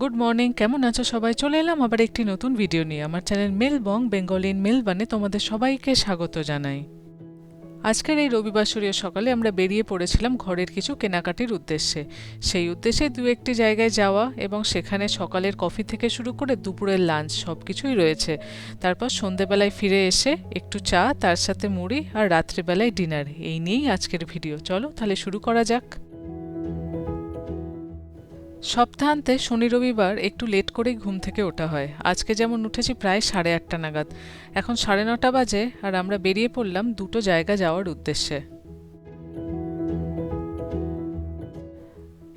Good morning কেমন আছো সবাই? চলে এলাম আবার একটি নতুন ভিডিও নিয়ে। আমার চ্যানেল মেলবং বেঙ্গলিন মেলবানে তোমাদের সবাইকে স্বাগত জানাই। আজকের এই রবিবাসরীয় সকালে আমরা বেরিয়ে পড়েছিলাম ঘরের কিছু কেনাকাটির উদ্দেশ্যে। সেই উদ্দেশ্যে দু একটি জায়গায় যাওয়া এবং সেখানে সকালের কফি থেকে শুরু করে দুপুরের লাঞ্চ সব কিছুই রয়েছে। তারপর সন্ধেবেলায় ফিরে এসে একটু চা, তার সাথে মুড়ি আর রাত্রিবেলায় ডিনার এই নিয়েই আজকের ভিডিও চলো তাহলে শুরু করা যাক। সপ্তাহান্তে শনি রবিবার একটু লেট করেই ঘুম থেকে ওঠা হয়। আজকে যেমন উঠেছি প্রায় সাড়ে আটটা নাগাদ। এখন সাড়ে নটা বাজে আর আমরা বেরিয়ে পড়লাম দুটো জায়গা যাওয়ার উদ্দেশ্যে।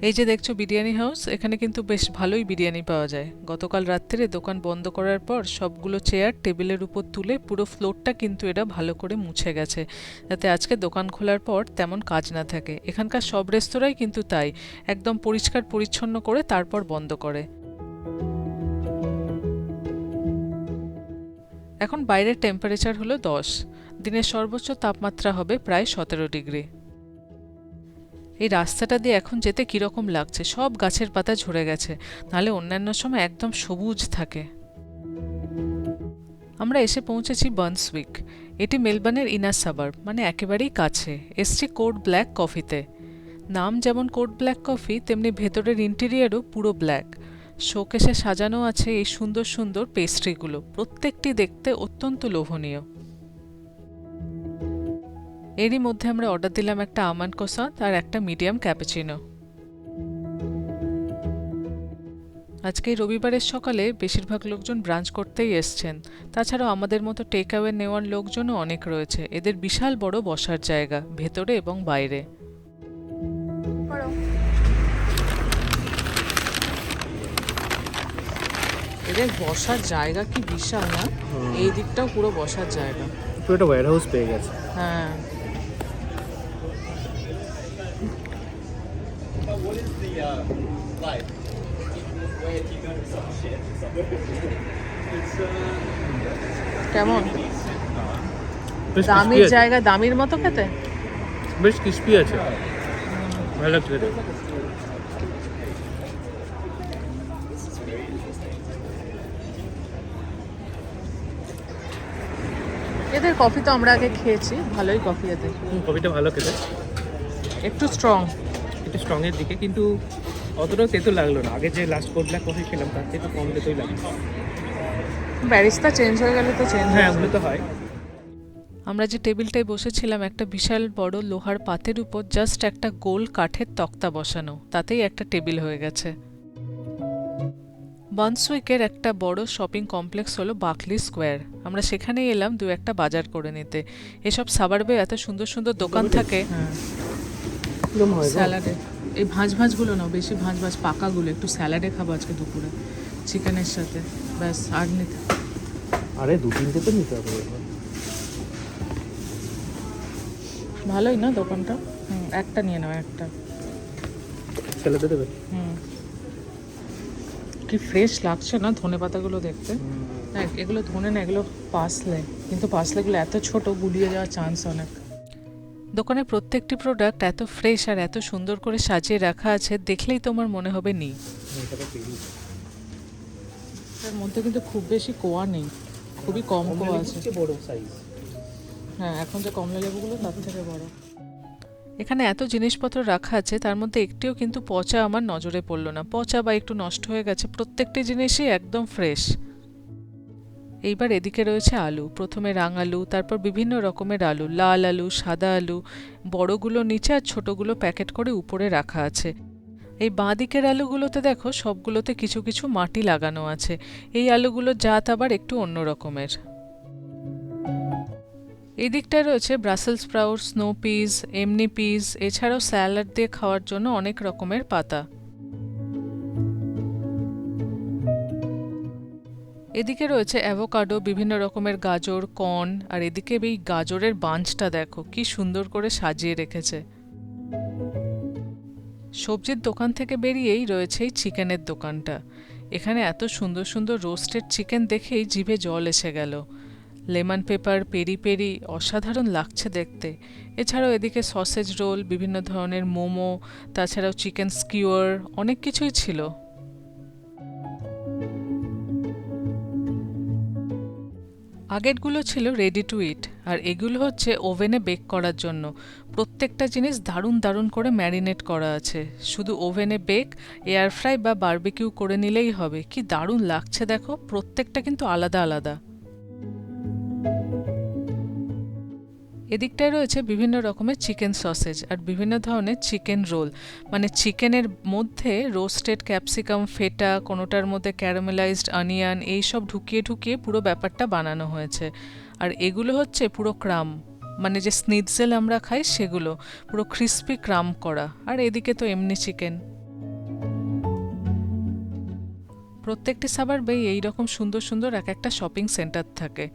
এই যে দেখছ বিরিয়ানি হাউস, এখানে কিন্তু বেশ ভালোই বিরিয়ানি পাওয়া যায়। গতকাল রাত্রে দোকান বন্ধ করার পর সবগুলো চেয়ার টেবিলের উপর তুলে পুরো ফ্লোরটা কিন্তু এরা ভালো করে মুছে গেছে। যাতে আজকে দোকান খোলার পর তেমন কাজ না থাকে। এখানকার সব রেস্তোরাঁই কিন্তু তাই। একদম পরিষ্কার পরিচ্ছন্ন করে তারপর বন্ধ করে। এখন বাইরের টেম্পারেচার হলো দশ। দিনের সর্বোচ্চ তাপমাত্রা হবে প্রায় সতেরো ডিগ্রি। এই রাস্তাটা দিয়ে এখন যেতে কীরকম লাগছে? সব গাছের পাতা ঝরে গেছে। নাহলে অন্যান্য সময় একদম সবুজ থাকে। আমরা এসে পৌঁছেছি বার্নসউইক এটি মেলবার্নের ইনার সাবার মানে একেবারেই কাছে। এসছি কোড ব্ল্যাক কফিতে। নাম যেমন কোড ব্ল্যাক কফি, তেমনি ভেতরের ইন্টেরিয়ারও পুরো ব্ল্যাক। শোকেসে সাজানো আছে এই সুন্দর সুন্দর পেস্ট্রিগুলো প্রত্যেকটি দেখতে অত্যন্ত লোভনীয়। এরই মধ্যে আমরা অর্ডার দিলাম একটা আমন্ড কোসাত আর একটা মিডিয়াম ক্যাপাচিনো আজকে রবিবারের সকালে বেশিরভাগ লোকজন ব্রাঞ্চ করতেই এসছেন। তাছাড়াও আমাদের মতো টেক অ্যাওয়ে নেওয়ার লোকজনও অনেক রয়েছে। এদের বিশাল বড় বসার জায়গা ভেতরে এবং বাইরে। এদের বসার জায়গা কি বিশাল না? এই দিকটাও পুরো বসার জায়গা। পুরো একটা ওয়্যার হাউস পেয়ে গেছে। হ্যাঁ। কেমন? দামির জায়গা দামির মতো খেতে? বেশ ক্রিস্পি আছে। ভালো লাগছে খেতে। এদের কফি তো আমরা আগে খেয়েছি ভালোই কফি এদের। কফিটা ভালো খেতে। একটু স্ট্রং একটু স্ট্রং এর দিকে কিন্তু অতটাও তেতো লাগল না। আগে যে লাস্ট কোড ব্ল্যাক কফি খেলাম তার থেকে কম তেতোই লাগল। ব্যারিস্তা চেঞ্জ হয়ে গেলে তো চেঞ্জ হ্যাঁ ওগুলো তো হয়। আমরা যে টেবিলটায় বসেছিলাম একটা বিশাল বড় লোহার পাতের উপর জাস্ট একটা গোল কাঠের তক্তা বসানো। তাতেই একটা টেবিল হয়ে গেছে। বানসুইকের একটা বড় শপিং কমপ্লেক্স হলো বাকলি স্কোয়ার। আমরা সেখানেই এলাম দু একটা বাজার করে নিতে। এসব সাবারবে এত সুন্দর সুন্দর দোকান থাকে। স্যালাডে এই ভাঁজ ভাঁজগুলো নাও বেশি ভাঁজ ভাঁজ পাকাগুলো একটু স্যালাডে খাব আজকে দুপুরে চিকেনের সাথে ব্যাস আর নিতে আরে দু তিনটে তো নিতে হবে ভালোই না দোকানটা? হুম একটা নিয়ে নাও একটা। স্যালাডে দেবে? হুম। কি ফ্রেশ লাগছে না ধনে পাতাগুলো দেখতে? না এগুলো ধনে না এগুলো পাসলে। কিন্তু পাসলেগুলো এত ছোট গুলিয়ে যাওয়ার চান্স অনেক। দোকানের প্রত্যেকটি প্রোডাক্ট এত ফ্রেশ আর এত সুন্দর করে সাজিয়ে রাখা আছে দেখলেই তোমার মনে হবে নি তার মধ্যে কিন্তু খুব বেশি কোয়া নেই খুবই কম কোয়া আছে। বড় সাইজ হ্যাঁ এখন যে কমলা লেবুগুলো তার থেকে বড়। এখানে এত জিনিসপত্র রাখা আছে তার মধ্যে একটিও কিন্তু পচা আমার নজরে পড়ল না। পচা বা একটু নষ্ট হয়ে গেছে প্রত্যেকটি জিনিসই একদম ফ্রেশ এইবার এদিকে রয়েছে আলু। প্রথমে রাঙ আলু, তারপর বিভিন্ন রকমের আলু, লাল আলু, সাদা আলু। বড়গুলো নিচে আর ছোটগুলো প্যাকেট করে উপরে রাখা আছে। এই বাঁ দিকের আলুগুলোতে দেখো, সবগুলোতে কিছু কিছু মাটি লাগানো আছে। এই আলুগুলোর জাত আবার একটু অন্য রকমের। এই দিকটায় রয়েছে ব্রাসেল স্প্রাউট স্নো পিস এমনি পিস এছাড়াও স্যালাড দিয়ে খাওয়ার জন্য অনেক রকমের পাতা। এদিকে রয়েছে অ্যাভোকাডো বিভিন্ন রকমের গাজর কর্ন আর এদিকে এই গাজরের বাঞ্চটা দেখো, কি সুন্দর করে সাজিয়ে রেখেছে। সবজির দোকান থেকে বেরিয়েই রয়েছে এই চিকেনের দোকানটা। এখানে এত সুন্দর সুন্দর রোস্টেড চিকেন দেখেই জিভে জল এসে গেল। লেমন পেপার, পেরি পেরি, অসাধারণ লাগছে দেখতে। এছাড়াও এদিকে সসেজ রোল বিভিন্ন ধরনের মোমো, তাছাড়াও চিকেন স্কিওয়ার অনেক কিছুই ছিল। আগেরগুলো ছিল রেডি টু ইট আর এগুলো হচ্ছে ওভেনে বেক করার জন্য। প্রত্যেকটা জিনিস দারুণ দারুণ করে ম্যারিনেট করা আছে। শুধু ওভেনে বেক এয়ার ফ্রাই বা বারবিকিউ করে নিলেই হবে। কি দারুণ লাগছে দেখো, প্রত্যেকটা কিন্তু আলাদা আলাদা। এদিকটায় রয়েছে বিভিন্ন রকমের চিকেন সসেজ আর বিভিন্ন ধরনের চিকেন রোল। মানে চিকেনের মধ্যে রোস্টেড ক্যাপসিকাম, ফেটা, কোনোটার মধ্যে ক্যারামেলাইজড অনিয়ন, এইসব ঢুকিয়ে ঢুকিয়ে পুরো ব্যাপারটা বানানো হয়েছে। আর এগুলো হচ্ছে পুরো ক্রাম। মানে যে স্নিৎজেল আমরা খাই সেগুলো। পুরো ক্রিস্পি ক্রাম করা। আর এদিকে তো এমনি চিকেন। প্রত্যেকটি সাবার বেই এইরকম সুন্দর সুন্দর এক একটা শপিং সেন্টার থাকে।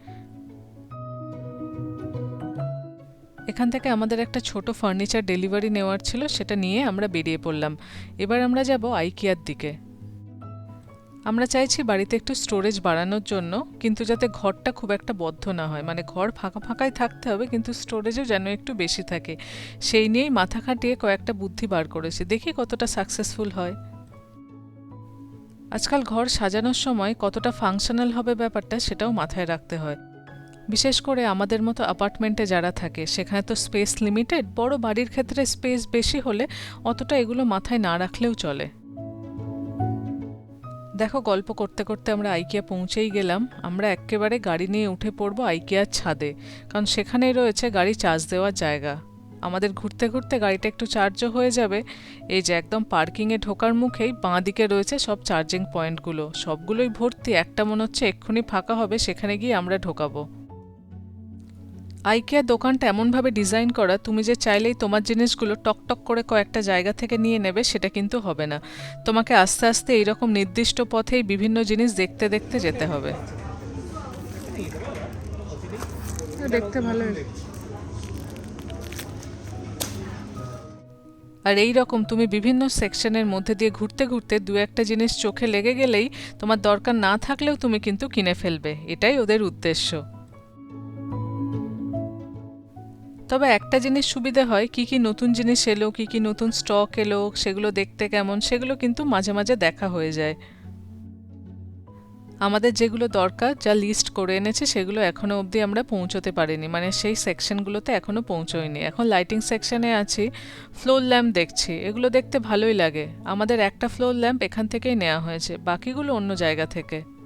এখান থেকে আমাদের একটা ছোট ফার্নিচার ডেলিভারি নেওয়ার ছিল, সেটা নিয়ে আমরা বেরিয়ে পড়লাম। এবার আমরা যাব আইকিয়ার দিকে। আমরা চাইছি বাড়িতে একটু স্টোরেজ বাড়ানোর জন্য, কিন্তু যাতে ঘরটা খুব একটা বদ্ধ না হয়। মানে ঘর ফাঁকা ফাঁকাই থাকতে হবে, কিন্তু স্টোরেজও যেন একটু বেশি থাকে। সেই নিয়েই মাথা খাটিয়ে কয়েকটা বুদ্ধি বার করেছি। দেখি কতটা সাকসেসফুল হয়। আজকাল ঘর সাজানোর সময় কতটা ফাংশনাল হবে ব্যাপারটা, সেটাও মাথায় রাখতে হয়। বিশেষ করে আমাদের মতো অ্যাপার্টমেন্টে যারা থাকে, সেখানে তো স্পেস লিমিটেড বড় বাড়ির ক্ষেত্রে স্পেস বেশি হলে অতটা এগুলো মাথায় না রাখলেও চলে। দেখো, গল্প করতে করতে আমরা আইকিয়া পৌঁছেই গেলাম। আমরা একেবারে গাড়ি নিয়ে উঠে পড়ব আইকিয়ার ছাদে, কারণ সেখানেই রয়েছে গাড়ি চার্জ দেওয়ার জায়গা। আমাদের ঘুরতে ঘুরতে গাড়িটা একটু চার্জও হয়ে যাবে। এই যে একদম পার্কিংয়ে ঢোকার মুখেই বাঁ দিকে রয়েছে সব চার্জিং পয়েন্টগুলো সবগুলোই ভর্তি, একটা মনে হচ্ছে এক্ষুনি ফাঁকা হবে, সেখানে গিয়ে আমরা ঢোকাবো। আইকিয়ার দোকানটা এমনভাবে ডিজাইন করা তুমি যে চাইলেই তোমার জিনিসগুলো টকটক করে কয়েকটা জায়গা থেকে নিয়ে নেবে সেটা কিন্তু হবে না। তোমাকে আস্তে আস্তে এইরকম নির্দিষ্ট পথেই বিভিন্ন জিনিস দেখতে দেখতে যেতে হবে। দেখতে ভালো আর এই রকম তুমি বিভিন্ন সেকশনের মধ্যে দিয়ে ঘুরতে ঘুরতে দু একটা জিনিস চোখে লেগে গেলেই তোমার দরকার না থাকলেও তুমি কিন্তু কিনে ফেলবে। এটাই ওদের উদ্দেশ্য। তবে একটা জিনিস সুবিধা হয়, কি কি নতুন জিনিস এলো, কি কি নতুন স্টক এলো, সেগুলো দেখতে কেমন, সেগুলো কিন্তু মাঝে মাঝে দেখা হয়ে যায়। আমাদের যেগুলো দরকার, যা লিস্ট করে এনেছে, সেগুলো এখনও অবধি আমরা পৌঁছতে পারিনি। মানে সেই সেকশনগুলোতে এখনও পৌঁছোয়নি এখন লাইটিং সেকশনে আছি ফ্লোর ল্যাম্প দেখছি, এগুলো দেখতে ভালোই লাগে। আমাদের একটা ফ্লোর ল্যাম্প এখান থেকেই নেওয়া হয়েছে, বাকিগুলো অন্য জায়গা থেকে।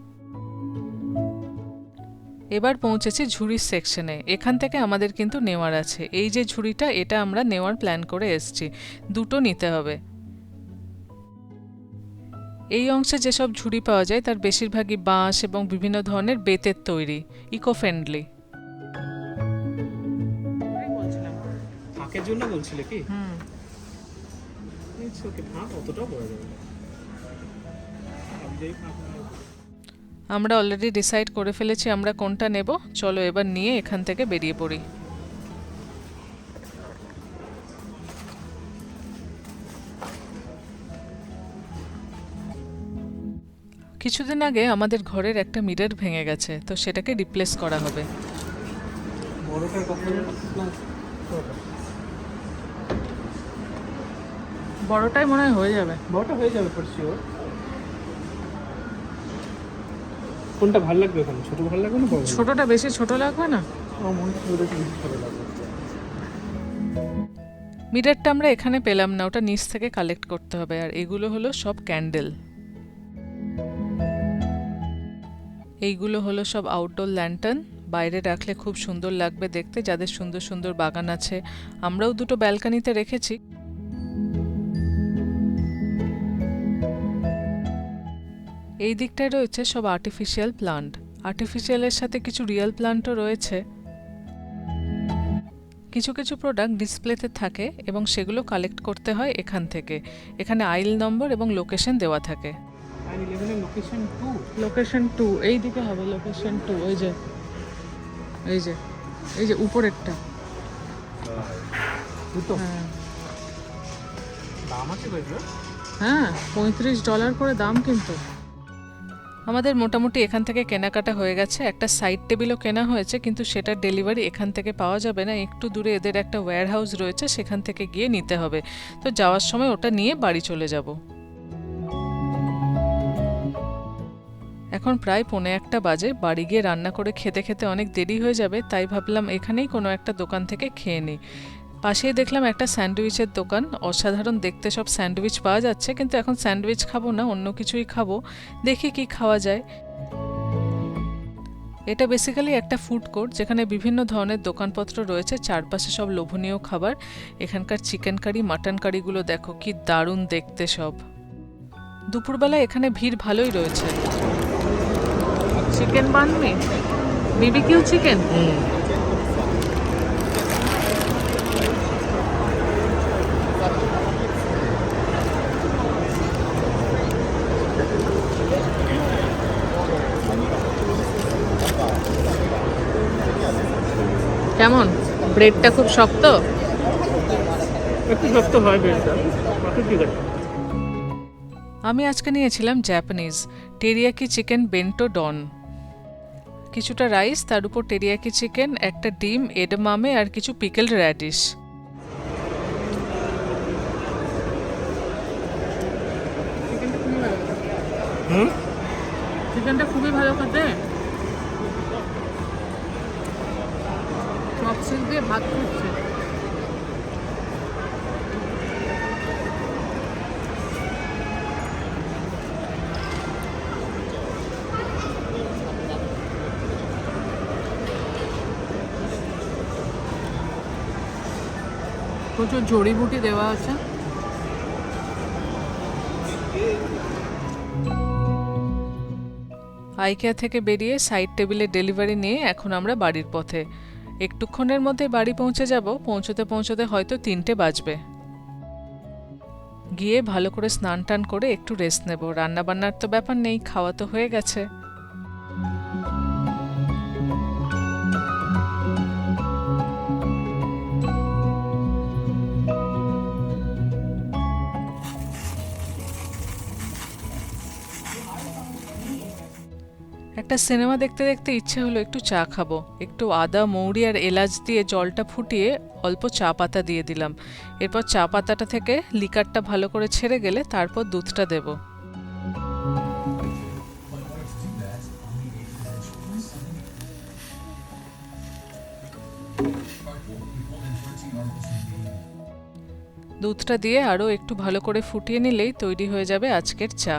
এবার পৌঁছেছি ঝুড়ির সেকশনে এখান থেকে আমাদের কিন্তু নেওয়ার আছে। এই যে ঝুড়িটা এটা আমরা নেওয়ার প্ল্যান করে এসেছি। দুটো নিতে হবে। এই অংশে যেসব ঝুড়ি পাওয়া যায় তার বেশিরভাগই বাঁশ এবং বিভিন্ন ধরনের বেতের তৈরি ইকো ফ্রেন্ডলি ফাঁকের জন্য বলছিলে কি? হুম। ফাঁক অতটাও বড় যাবে না। আমরা অলরেডি ডিসাইড করে ফেলেছি আমরা কোনটা নেব। চলো এবার নিয়ে এখান থেকে বেরিয়ে পড়ি। কিছুদিন আগে আমাদের ঘরের একটা মিরর ভেঙে গেছে তো সেটাকে রিপ্লেস করা হবে। বড়টাই মনে হয় হয়ে যাবে। বড়টা হয়ে যাবে ফর শিওর কোনটা ভালো লাগবে ওখানে? ছোট ভালো লাগবে না বড়? ছোটটা বেশি ছোট লাগবে না? আমার মনে হচ্ছে ওটা বেশি ছোট লাগবে। মিটারটা আমরা এখানে পেলাম না ওটা নিচ থেকে কালেক্ট করতে হবে আর এগুলো হলো সব ক্যান্ডেল এইগুলো হলো সব আউটডোর ল্যান্টার্ন বাইরে রাখলে খুব সুন্দর লাগবে দেখতে যাদের সুন্দর সুন্দর বাগান আছে। আমরাও দুটো ব্যালকানিতে রেখেছি। এই দিকটায় রয়েছে সব আর্টিফিশিয়াল প্লান্ট আর্টিফিশিয়ালের সাথে কিছু রিয়েল প্লান্টও রয়েছে। কিছু কিছু প্রোডাক্ট ডিসপ্লেতে থাকে এবং সেগুলো কালেক্ট করতে হয় এখান থেকে। এখানে আইল নম্বর এবং লোকেশন দেওয়া থাকে। লোকেশন টু লোকেশন টু এই দিকে হবে লোকেশন টু ওই যে এই যে এই যে উপরেরটা। হ্যাঁ। দাম আছে হ্যাঁ পঁয়ত্রিশ ডলার করে দাম কিন্তু। আমাদের মোটামুটি এখান থেকে কেনাকাটা হয়ে গেছে। একটা সাইড টেবিলও কেনা হয়েছে, কিন্তু সেটার ডেলিভারি এখান থেকে পাওয়া যাবে না। একটু দূরে এদের একটা ওয়্যার হাউস রয়েছে, সেখান থেকে গিয়ে নিতে হবে। তো যাওয়ার সময় ওটা নিয়ে বাড়ি চলে যাব। এখন প্রায় পৌনে একটা বাজে। বাড়ি গিয়ে রান্না করে খেতে খেতে অনেক দেরি হয়ে যাবে, তাই ভাবলাম এখানেই কোনো একটা দোকান থেকে খেয়ে নিই। পাশেই দেখলাম একটা স্যান্ডউইচের দোকান। অসাধারণ, দেখতে সব স্যান্ডউইচ পাওয়া যাচ্ছে, কিন্তু এখন স্যান্ডউইচ খাব না, অন্য কিছুই খাব। দেখি কি খাওয়া যায়। এটা বেসিক্যালি একটা ফুড কোর্ট যেখানে বিভিন্ন ধরনের দোকানপত্র রয়েছে। চারপাশে সব লোভনীয় খাবার। এখানকার চিকেন কারি মাটন কারিগুলো দেখো, কি দারুণ দেখতে সব। দুপুরবেলা এখানে ভিড় ভালোই রয়েছে। চিকেন বানমি বিবিকিউ চিকেন কেমন? ব্রেডটা খুব শক্ত? একটু শক্ত হয় ঠিক আছে আমি আজকে নিয়েছিলাম Japanese teriyaki chicken bento don কিছুটা রাইস তার উপর টেরিয়াকি চিকেন একটা ডিম এডমামে আর কিছু পিকেলড র্যাডিশ চিকেনটা খুবই ভালো খেতে। চপসিক দিয়ে ভাত করছে প্রচুর জড়িবুটি দেওয়া আছে। আইকিয়া থেকে বেরিয়ে সাইড টেবিলে ডেলিভারি নিয়ে এখন আমরা বাড়ির পথে। একটুক্ষণের মধ্যে বাড়ি পৌঁছে যাব, পৌঁছতে পৌঁছতে হয়তো তিনটে বাজবে। গিয়ে ভালো করে স্নান টান করে একটু রেস্ট নেব। রান্নাবান্নার তো ব্যাপার নেই, খাওয়া তো হয়ে গেছে। একটা সিনেমা দেখতে দেখতে ইচ্ছে হলো একটু চা খাব। একটু আদা, মৌরি আর এলাচ দিয়ে জলটা ফুটিয়ে অল্প চা পাতা দিয়ে দিলাম। এরপর চা পাতাটা থেকে লিকারটা ভালো করে ছেড়ে গেলে তারপর দুধটা দেব। দুধটা দিয়ে আরও একটু ভালো করে ফুটিয়ে নিলেই তৈরি হয়ে যাবে আজকের চা।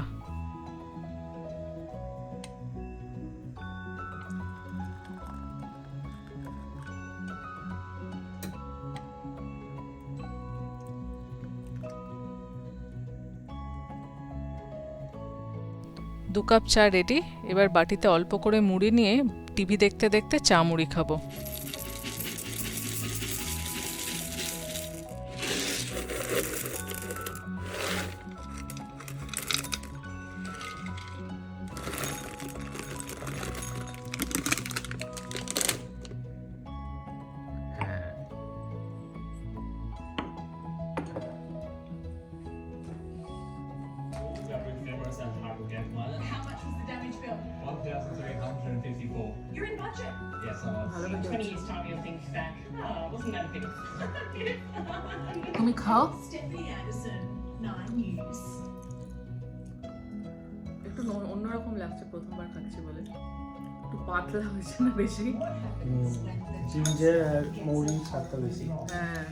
দু কাপ চা রেডি এবার বাটিতে অল্প করে মুড়ি নিয়ে টিভি দেখতে দেখতে চা মুড়ি খাব। খাও Stephanie Anderson, Nine News. একটু অন্যরকম লাগছে প্রথমবার খাচ্ছি বলে। একটু পাতলা হয়েছে না বেশি? জিঞ্জার আর মৌরি স্বাদটা বেশি। হ্যাঁ।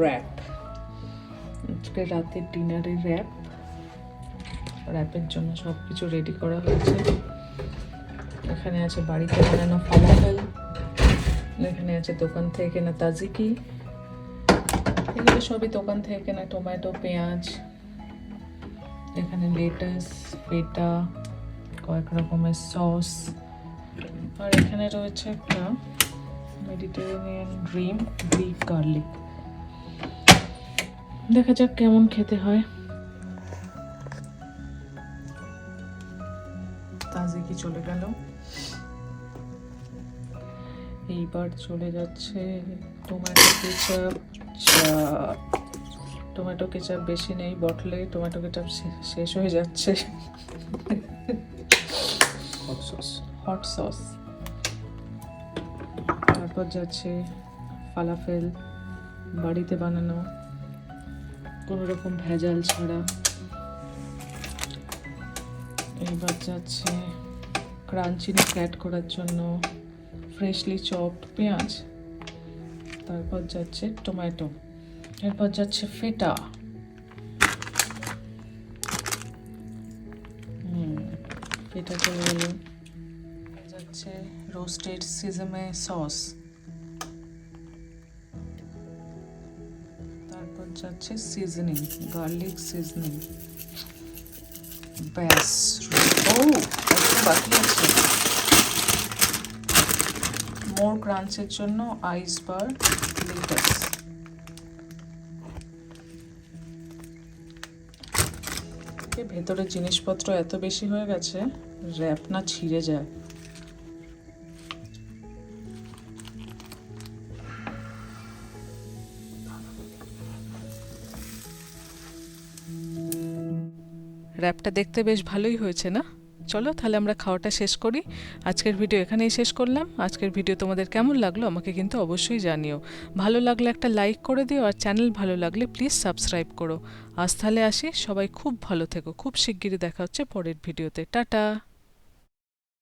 র্যাপ আজকে রাতের ডিনারের র্যাপ র্যাপের জন্য সব কিছু রেডি করা হয়েছে। এখানে আছে বাড়িতে বানানো ফালাফেল এখানে আছে দোকান থেকে কেনা তাজিকি। এগুলো সবই দোকান থেকে কেনা টমেটো, পেঁয়াজ, এখানে লেটাস পেটা কয়েক রকমের সস। আর এখানে রয়েছে একটা মেডিটেরেনিয়ান ড্রিম গ্রিক গার্লিক দেখা যাক কেমন খেতে হয়। তাজে কি চলে গেল। এইবার চলে যাচ্ছে টমেটো কেচাপ চাপ টমেটো কেচাপ বেশি নেই বটলে টমেটো কেচাপ শেষ হয়ে যাচ্ছে। হট সস হট সস তারপর যাচ্ছে ফালাফেল বাড়িতে বানানো কোনো রকম ভেজাল ছাড়া। এবার যাচ্ছে ক্রাঞ্চিনেস অ্যাড করার জন্য ফ্রেশলি চপড পেঁয়াজ। তারপর যাচ্ছে টমেটো এরপর যাচ্ছে ফেটা ফেটা চলে গেল যাচ্ছে রোস্টেড সিজমে সস তারপর যাচ্ছে সিজনিং গার্লিক সিজনিং ব্যাস, ও বাকি আছে। মোর ক্রাঞ্চের জন্য আইস বার লেটাস ভেতরের জিনিসপত্র এত বেশি হয়ে গেছে র্যাপ না ছিঁড়ে যায়। র্যাপটা দেখতে বেশ ভালোই হয়েছে না? চলো, তাহলে আমরা খাওয়াটা শেষ করি। আজকের ভিডিও এখানেই শেষ করলাম। আজকের ভিডিও তোমাদের কেমন লাগল আমাকে কিন্তু অবশ্যই জানিও। ভালো লাগলে একটা লাইক করে দিও আর চ্যানেল ভালো লাগলে প্লিজ সাবস্ক্রাইব করো। আজ তাহলে আসি। সবাই খুব ভালো থেকো। খুব শিগগিরই দেখা হচ্ছে পরের ভিডিওতে। টাটা!